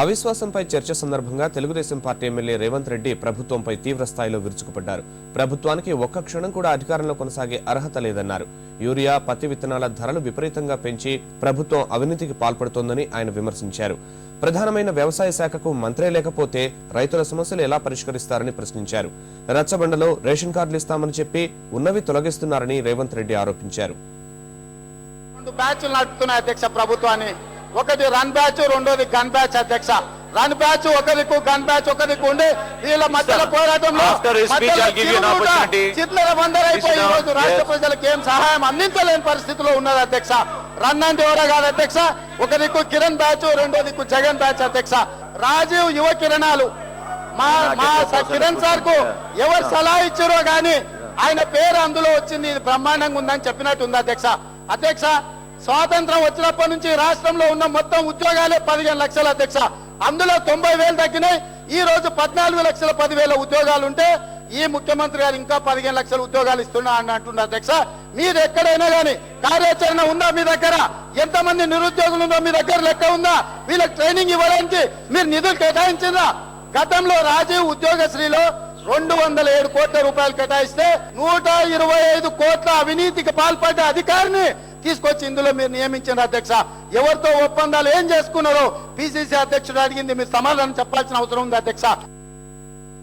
అవిశ్వాసంపై చర్చ సందర్భంగా Telugu Desam party MLA Revanth Reddy ప్రభుత్వంపై తీవ్ర స్థాయిలో విరుచుకుపడ్డారు. ప్రభుత్వానికి ఒక్క క్షణం కూడా అధికారంలో కొనసాగే అర్హత లేదన్నారు. యూరియా పత్తి విత్తనాల ధరలు విపరీతంగా పెంచి ప్రభుత్వం అవినీతికి పాల్పడుతోందని ఆయన విమర్శించారు. ప్రధానమైన వ్యవసాయ శాఖకు మంత్రే లేకపోతే రైతుల సమస్యలు ఎలా పరిష్కరిస్తారని ప్రశ్నించారు. రచ్చబండలో రేషన్ కార్డులు ఇస్తామని చెప్పి ఉన్నవి తొలగిస్తున్నారని రేవంత్ రెడ్డి ఆరోపించారు. బ్యాచ్లు నడుపుతున్నాయి అధ్యక్ష ప్రభుత్వాన్ని. ఒకటి రన్ బ్యాచ్ రెండోది గన్ బ్యాచ్ అధ్యక్ష. రన్ బ్యాచ్ ఒక దిక్కు గన్ బ్యాచ్ ఒక దిక్కు ఉండి వీళ్ళ మధ్యలో పోరాటంలో. చిట్లల బందరైపోయి ఈ రోజు. రాష్ట్ర. ప్రజలకు ఏం సహాయం అందించలేని పరిస్థితిలో ఉన్నది అధ్యక్ష. రన్ అంటే ఎవరో కాదు అధ్యక్ష. ఒక దిక్కు కిరణ్ బ్యాచ్ రెండో దిక్కు జగన్ బ్యాచ్ అధ్యక్ష. రాజీవ్ యువ కిరణాలు. మా మా కిరణ్ సార్కు ఎవరు సలహా ఇచ్చారో గాని ఆయన పేరు అందులో వచ్చింది ఇది బ్రహ్మాండంగా ఉందని చెప్పినట్టు ఉంది అధ్యక్ష. అధ్యక్ష స్వాతంత్రం వచ్చినప్పటి నుంచి రాష్ట్రంలో ఉన్న మొత్తం ఉద్యోగాలే పదిహేను లక్షల అధ్యక్ష. అందులో తొంభై వేలు తగ్గినాయి. ఈ రోజు పద్నాలుగు లక్షల పదివేల ఉద్యోగాలు ఉంటే ఈ ముఖ్యమంత్రి గారు ఇంకా పదిహేను లక్షల ఉద్యోగాలు ఇస్తున్నా అని అంటున్నారు అధ్యక్ష. మీరు ఎక్కడైనా గానీ కార్యాచరణ ఉందా మీ దగ్గర? ఎంతమంది నిరుద్యోగులు ఉందో మీ దగ్గర? లెక్క ఉందా? వీళ్ళకి ట్రైనింగ్ ఇవ్వడానికి మీరు నిధులు కేటాయించిందా గతంలో రాజీవ్ ఉద్యోగశ్రీలో రెండు వందల ఏడు కోట్ల రూపాయలు కేటాయిస్తే నూట ఇరవై ఐదు కోట్ల అవినీతికి పాల్పడ్డ అధికారిని తీసుకొచ్చి ఇందులో మీరు నియమించిన అధ్యక్ష. ఎవరితో ఒప్పందాలు ఏం చేసుకున్నారో పిసిసి అధ్యక్షుడు అడిగింది మీరు సమాధానం చెప్పాల్సిన అవసరం ఉంది అధ్యక్ష.